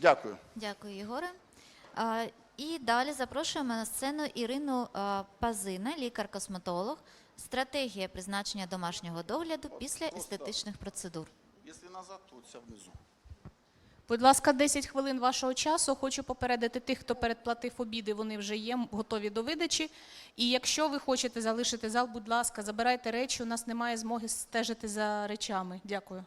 Дякую. Дякую, Єгоре. А, І далі запрошуємо на сцену Ірину а, Пазина, лікар-косметолог. Стратегія призначення домашнього догляду після естетичних процедур. Якщо назад, то це внизу. Будь ласка, 10 хвилин вашого часу. Хочу попередити тих, хто передплатив обіди, вони вже є готові до видачі. І якщо ви хочете залишити зал, будь ласка, забирайте речі. У нас немає змоги стежити за речами. Дякую.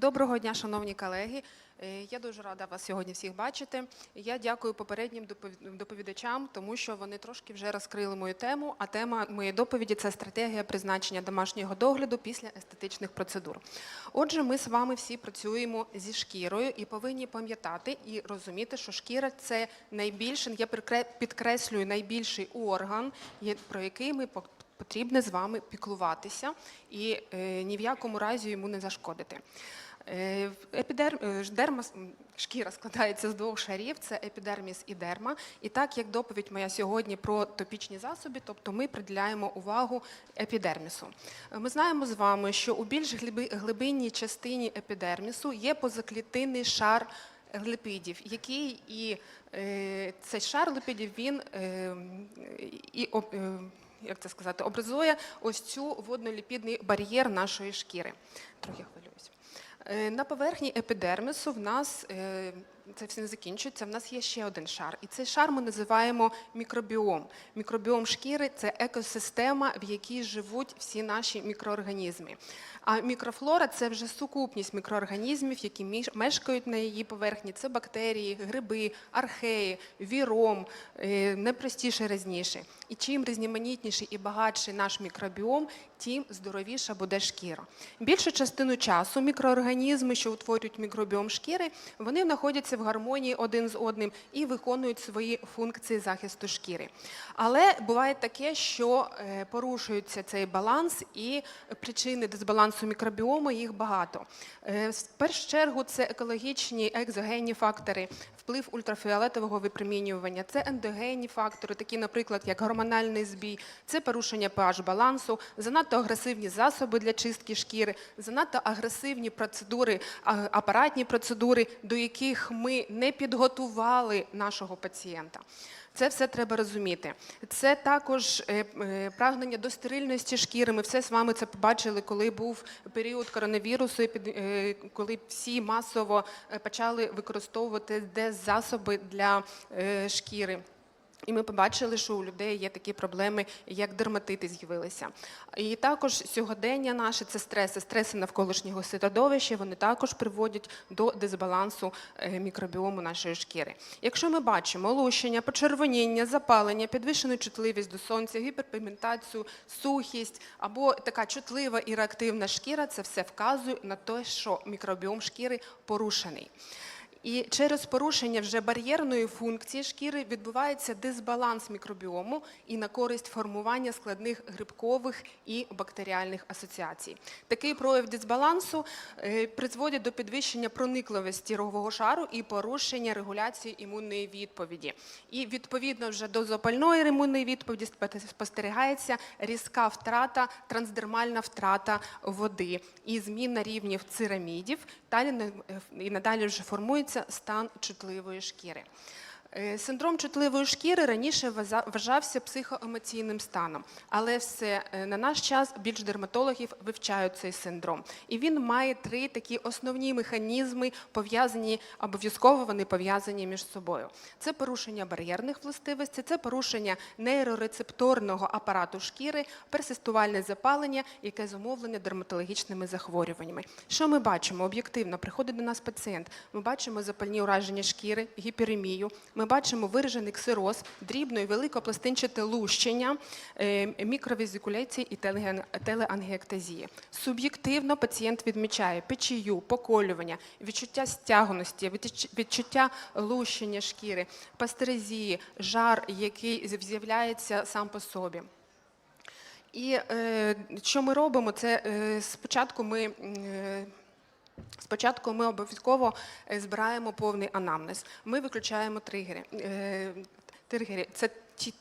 Доброго дня, шановні колеги. Е, Я дуже рада вас сьогодні всіх бачити. Я дякую попереднім допові- доповідачам, тому що вони трошки вже розкрили мою тему. А тема моєї доповіді це стратегія призначення домашнього догляду після естетичних процедур. Отже, ми з вами всі працюємо зі шкірою і повинні пам'ятати і розуміти, що шкіра це найбільший, я підкреслюю, найбільший орган, про який ми потрібно з вами піклуватися і е, ні в якому разі йому не зашкодити. Е, в Епідер... е. Шкіра складається з двох шарів: це епідерміс і дерма. І так як доповідь моя сьогодні про топічні засоби, тобто ми приділяємо увагу епідермісу. Ми знаємо з вами, що у більш глиби- глибинній частині епідермісу є позаклітинний шар липидів, який і цей шар липидів він і як це сказати, образує ось цю водноліпідний бар'єр нашої шкіри. Трохи хвилююсь. Е, На поверхні епідермісу в нас е, це все не закінчується. В нас є ще один шар, і цей шар ми називаємо мікробіом. Мікробіом шкіри це екосистема, в якій живуть всі наші мікроорганізми. А мікрофлора це вже сукупність мікроорганізмів, які мешкають на її поверхні. Це бактерії, гриби, археї, віром, е, найпростіше різніше. І чим різноманітніший і багатший наш мікробіом, тим здоровіша буде шкіра. Більшу частину часу мікроорганізми, що утворюють мікробіом шкіри, вони знаходяться в гармонії один з одним і виконують свої функції захисту шкіри. Але буває таке, що е, порушується цей баланс, і причини дисбалансу мікробіому їх багато. Е, В першу чергу це екологічні екзогенні фактори, вплив ультрафіолетового випромінювання, це ендогенні фактори, такі, наприклад, як гормональний збій, це порушення pH балансу, занадто агресивні засоби для чистки шкіри, занадто агресивні процедури, апаратні процедури, до яких ми не підготували нашого пацієнта. Це все треба розуміти. Це також е, е, прагнення до стерильності шкіри. Ми все з вами це побачили, коли був період коронавірусу, е, коли всі масово почали використовувати деззасоби для шкіри. І ми побачили, що у людей є такі проблеми, як дерматити з'явилися. І також сьогодення наше це стреси, стреси навколишнього середовища, вони також приводять до дисбалансу е, мікробіому нашої шкіри. Якщо ми бачимо лущення, почервоніння, запалення, підвищену чутливість до сонця, гіперпігментацію, сухість або така чутлива і реактивна шкіра, це все вказує на те, що мікробіом шкіри порушений. І через порушення вже бар'єрної функції шкіри відбувається дисбаланс мікробіому і на користь формування складних грибкових і бактеріальних асоціацій. Такий прояв дисбалансу е, призводить до підвищення проникливості рогового шару і порушення регуляції імунної відповіді. І відповідно вже до запальної імунної відповіді спостерігається різка втрата, трансдермальна втрата води і зміна рівнів церамідів. Далі е, і надалі вже формується стан чутливої шкіри. Е, Синдром чутливої шкіри раніше вважався психоемоційним станом, але все е, на наш час більш дерматологів вивчають цей синдром. І він має три такі основні механізми, пов'язані обов'язково вони пов'язані між собою. Це порушення бар'єрних властивостей, це порушення нейрорецепторного апарату шкіри, персистувальне запалення, яке зумовлене дерматологічними захворюваннями. Що ми бачимо? Об'єктивно приходить до нас пацієнт. Ми бачимо запальні ураження шкіри, гіперемію. Ми бачимо виражений ксироз, дрібно і великопластинчате лущення, е, мікровізикуляції і телеангіектазії. Суб'єктивно пацієнт відмічає печію, поколювання, відчуття стягності, відчуття лущення шкіри, пастерезії, жар, який з'являється сам по собі. І е, що ми робимо? Це е, спочатку ми. Е, Спочатку ми обов'язково е, збираємо повний анамнез. Ми виключаємо тригери. Е, це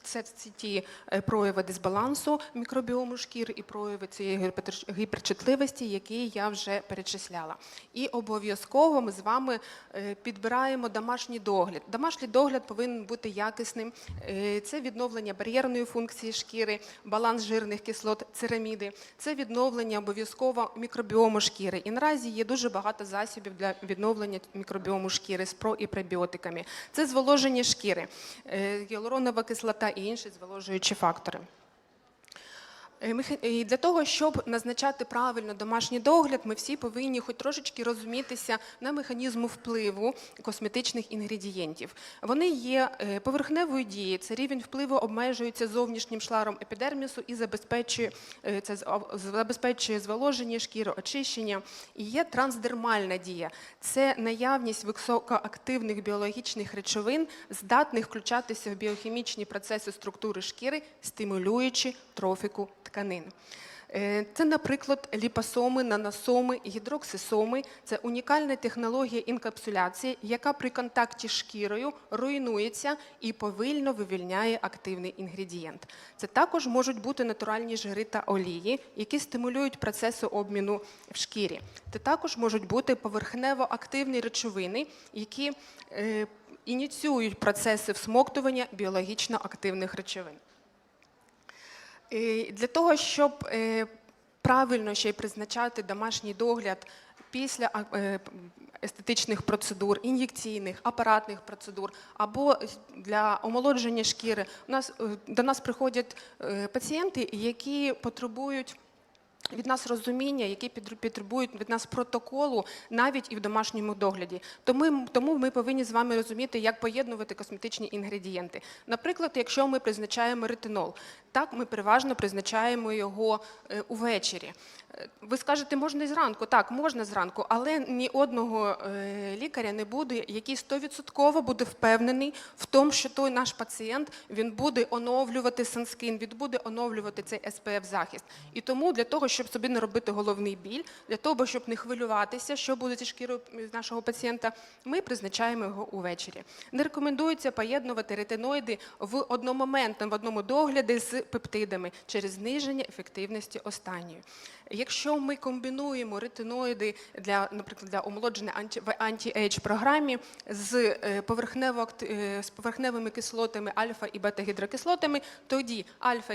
це ті е, прояви дисбалансу мікробіому шкіри і прояви цієї гіперчутливості, які я вже перечисляла. І обов'язково ми з вами е, підбираємо домашній догляд. Домашній догляд повинен бути якісним. Е, Це відновлення бар'єрної функції шкіри, баланс жирних кислот, цераміди, це відновлення обов'язково мікробіому шкіри. І наразі є дуже багато засобів для відновлення мікробіому шкіри з про і пребіотиками. Це зволоження шкіри, гіалуронова кислота і інші зволожуючі фактори. Е, І для того, щоб назначати правильно домашній догляд, ми всі повинні хоч трошечки розумітися на механізму впливу косметичних інгредієнтів. Вони є е, поверхневої дії, це рівень впливу обмежується зовнішнім шаром епідермісу і забезпечує е, це забезпечує зволоження шкіри, очищення. І є трансдермальна дія, це наявність високоактивних біологічних речовин, здатних включатися в біохімічні процеси структури шкіри, стимулюючи трофіку тканин. Е, Це, наприклад, ліпосоми, наносоми, гідроксисоми. Це унікальна технологія інкапсуляції, яка при контакті з шкірою руйнується і повільно вивільняє активний інгредієнт. Це також можуть бути натуральні жири та олії, які стимулюють процеси обміну в шкірі. Це також можуть бути поверхнево-активні речовини, які е, ініціюють процеси всмоктування біологічно активних речовин. Для того, щоб е, правильно ще й призначати домашній догляд після е, естетичних процедур, ін'єкційних, апаратних процедур або для омолодження шкіри, у нас е, до нас приходять пацієнти, які потребують. Від нас розуміння, які потребують від нас протоколу навіть і в домашньому догляді. Тому, тому ми повинні з вами розуміти, як поєднувати косметичні інгредієнти. Наприклад, якщо ми призначаємо ретинол, так ми переважно призначаємо його е, увечері. Е, Ви скажете, можна і зранку. Так, можна зранку, але ні одного е, лікаря не буде, який стовідсотково буде впевнений в тому, що той наш пацієнт він буде оновлювати санскін, він буде оновлювати цей SPF захист. І тому для того, щоб собі не робити головний біль, для того, щоб не хвилюватися, що буде зі шкірою нашого пацієнта, ми призначаємо його увечері. Не рекомендується поєднувати ретиноїди в одномоментно в одному догляді з пептидами через зниження ефективності останньої. Якщо ми комбінуємо ретиноїди для, наприклад, для омолодження в анті-ейдж програмі з е, е, з поверхневими кислотами альфа і бета-гідрокислотами, тоді альфа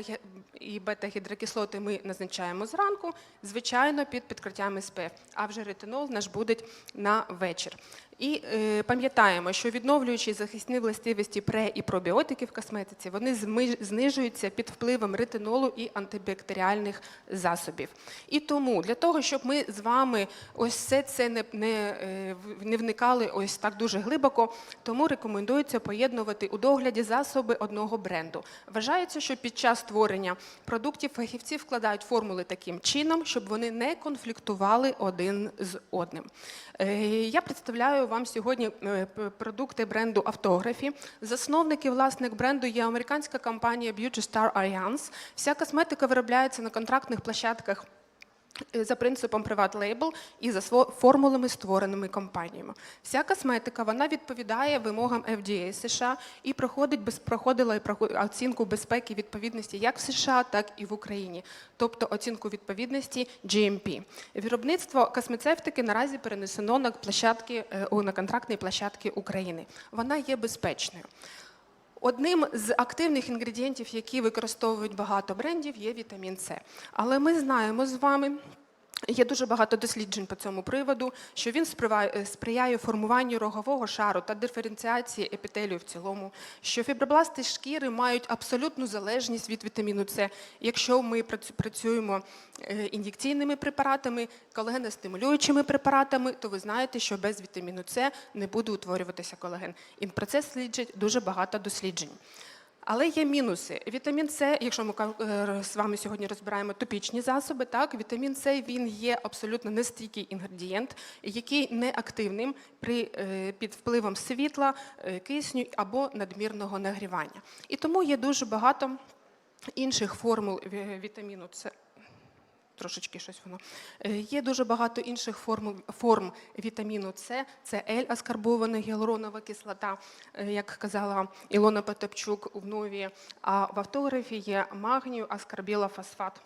і бета-гідрокислоти ми назначаємо зранку, звичайно, під підкриттям СПФ, а вже ретинол наш буде на вечір. І е, пам'ятаємо, що відновлюючі захисні властивості пре і пробіотики в косметиці вони знижуються під впливом ретинолу і антибактеріальних засобів. І тому для того, щоб ми з вами ось все це не, не, е, не вникали ось так дуже глибоко, тому рекомендується поєднувати у догляді засоби одного бренду. Вважається, що під час створення продуктів фахівці вкладають формули таким чином, щоб вони не конфліктували один з одним. Е, Я представляю вам сьогодні е, продукти бренду Автографі. Засновники власник бренду є американська компанія Beauty Star Alliance. Вся косметика виробляється на контрактних площадках. е, За принципом приват лейбл і за формулами, створеними компаніями. Вся косметика вона відповідає вимогам FDA США і проходить без проходила і оцінку безпеки відповідності як в США, так і в Україні, тобто оцінку відповідності GMP. Виробництво космецевтики наразі перенесено на площадки е, на контрактні площадки України. Вона є безпечною. Одним з активних інгредієнтів, які використовують багато брендів, є вітамін С. Але ми знаємо з вами. Є дуже багато досліджень по цьому приводу, що він е, сприяє формуванню рогового шару та диференціації епітелію в цілому, що фібробласти шкіри мають абсолютну залежність від вітаміну С. Якщо ми працюємо е, ін'єкційними препаратами, колагеностимулюючими препаратами, то ви знаєте, що без вітаміну С не буде утворюватися колаген. І про це слідчить дуже багато досліджень. Але є мінуси. Вітамін С, якщо ми е, з вами сьогодні розбираємо топічні засоби, так вітамін С він є абсолютно нестійкий інгредієнт, який не активним при е, під впливом світла, е, кисню або надмірного нагрівання. І тому є дуже багато інших формул вітаміну С. трошечки щось воно. Е, Є дуже багато інших форм, форм вітаміну С. Це L-аскарбована гіалуронова кислота, е, як казала Ілона Потапчук в нові. А в автографі є магнію аскарбілофосфат.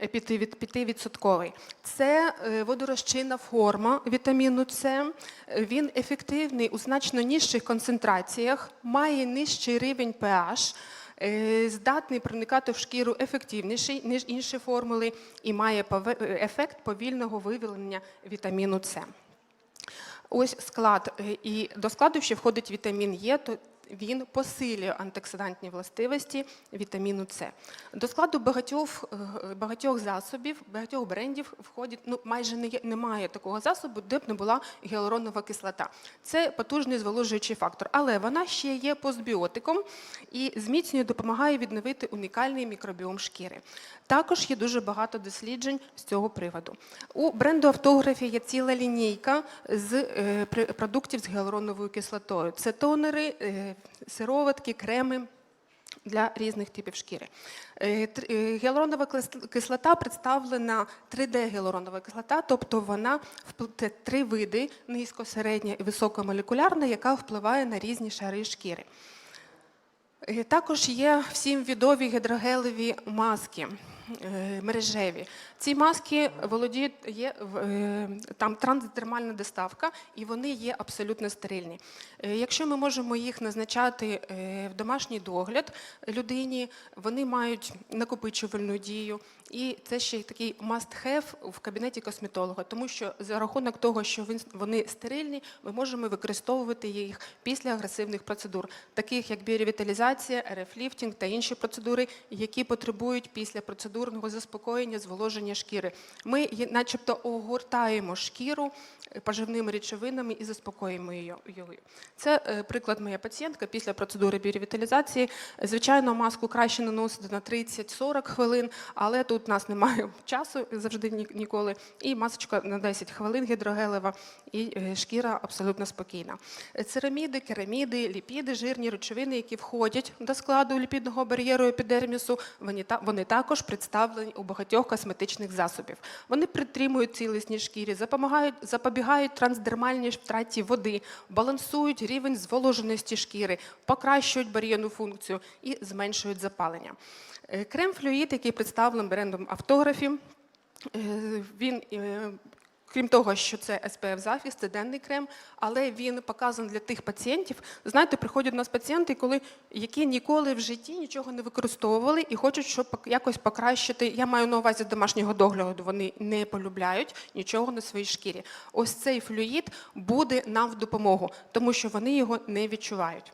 5%. Це е, водорозчинна форма вітаміну С. Він ефективний у значно нижчих концентраціях, має нижчий рівень pH, здатний проникати в шкіру ефективніший, ніж інші формули, і має е, ефект повільного вивільнення вітаміну С. Ось склад. е, І до складу ще входить вітамін Е, він посилює антиоксидантні властивості вітаміну С. До складу багатьох, е, багатьох засобів, багатьох брендів входить, ну майже не немає такого засобу, де б не була гіалуронова кислота. Це потужний зволожуючий фактор, але вона ще є постбіотиком і зміцнює, допомагає відновити унікальний мікробіом шкіри. Також є дуже багато досліджень з цього приводу. У бренду автографі є ціла лінійка з е, продуктів з гіалуроновою кислотою. Це тонери, е, сироватки, креми. Для різних типів шкіри. Е, е, Гіалуронова кислота представлена 3D-гіалуронова кислота, тобто вона це три види низько, середня і високомолекулярна, яка впливає на різні шари шкіри. Е, Також є всім відові гідрогелеві маски мережеві. Ці маски володіють є е, там трансдермальна доставка, і вони є абсолютно стерильні. Е, Якщо ми можемо їх назначати е, в домашній догляд людині, вони мають накопичувальну дію. І це ще такий must-have в кабінеті косметолога, тому що за рахунок того, що вони стерильні, ми можемо використовувати їх після агресивних процедур, таких як біоревіталізація, РФ-ліфтінг та інші процедури, які потребують після процедурного заспокоєння, зволоження шкіри. Ми начебто огортаємо шкіру е, поживними речовинами і заспокоюємо її. Це е, приклад моя пацієнтка після процедури біоревіталізації. Звичайно, маску краще наносити на 30-40 хвилин, але тут у нас немає часу завжди ні- ніколи. І масочка на 10 хвилин гідрогелева, і е, шкіра абсолютно спокійна. Е, Цераміди, кераміди, ліпіди, жирні речовини, які входять до складу ліпідного бар'єру епідермісу, вони також представлені у багатьох косметичних засобів. Вони притримують цілісні шкірі, запобігають трансдермальній втраті води, балансують рівень зволоженості шкіри, покращують бар'єрну функцію і зменшують запалення. Е, Крем-флюїд, який представлений брендом автографі, е, він е, Крім того, що це SPF захист, це денний крем, але він показаний для тих пацієнтів. Знаєте, приходять до нас пацієнти, коли які ніколи в житті нічого не використовували і хочуть, щоб якось покращити. Я маю на увазі домашнього догляду. Вони не полюбляють нічого на своїй шкірі. Ось цей флюїд буде нам в допомогу, тому що вони його не відчувають.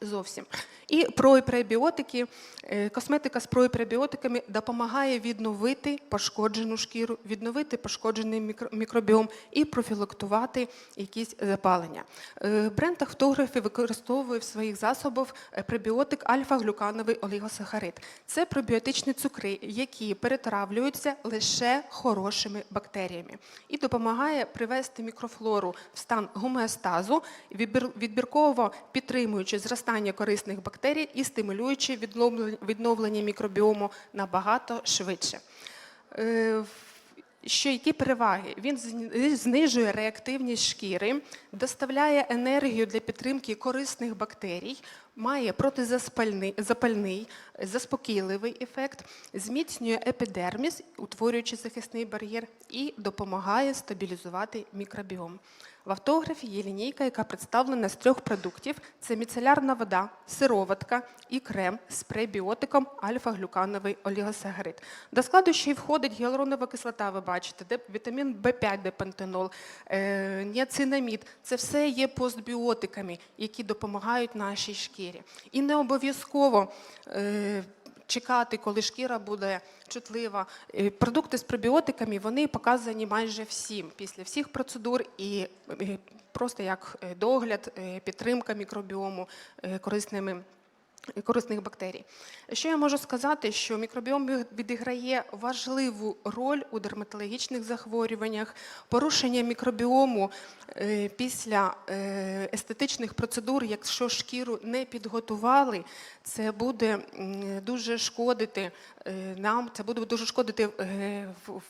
Зовсім. І про пребіотики. Е, Косметика з про і пребіотиками допомагає відновити пошкоджену шкіру, відновити пошкоджений мікробіом і профілактувати якісь запалення. Е, Бренд автографі використовує в своїх засобах е, пребіотик альфа-глюкановий олігосахарид. Це пробіотичні цукри, які перетравлюються лише хорошими бактеріями і допомагає привести мікрофлору в стан гомеостазу, відбірково підтримуючи зростання корисних бактерій і стимулюючи відновлення- відновлення мікробіому набагато швидше. Е, Що які переваги? Він знижує реактивність шкіри, доставляє енергію для підтримки корисних бактерій, має протизапальний запальний, заспокійливий ефект, зміцнює епідерміс, утворюючи захисний бар'єр, і допомагає стабілізувати мікробіом. В автографі є лінійка, яка представлена з трьох продуктів: це міцелярна вода, сироватка і крем з пребіотиком альфа-глюкановий олігосахарид. До складу ще й входить гіалуронова кислота, ви бачите, де вітамін В5, де пантенол, е, ніацинамід. Це все є постбіотиками, які допомагають нашій шкірі. І не обов'язково. Е, Чекати, коли шкіра буде чутлива. Е, Продукти з пробіотиками вони показані майже всім після всіх процедур і е, просто як е, догляд, підтримка мікробіому корисними корисних бактерій. Що я можу сказати, що мікробіом відіграє важливу роль у дерматологічних захворюваннях, порушення мікробіому е, після е, естетичних процедур, якщо шкіру не підготували, це буде дуже шкодити е, нам, це буде дуже шкодити в-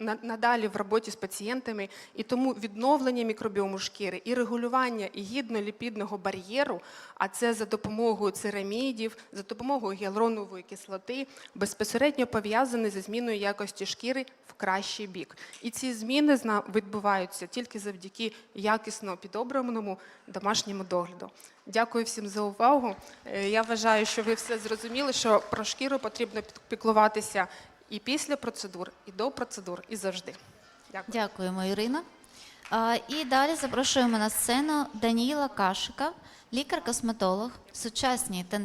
надалі в роботі з пацієнтами, і тому відновлення мікробіому шкіри і регулювання гідноліпідного бар'єру, а це за допомогою церамідів, за допомогою гіалуронової кислоти, безпосередньо пов'язане зі зміною якості шкіри в кращий бік. І ці зміни відбуваються тільки завдяки якісно підобраному домашньому догляду. Дякую всім за увагу. Е, Я вважаю, що ви все зрозуміли, що про шкіру потрібно піклуватися і після процедур, і до процедур, і завжди. Дякую. Дякуємо, Ірина. І далі запрошуємо на сцену Даніїла Кашика, лікар-косметолог, сучасні тенденції.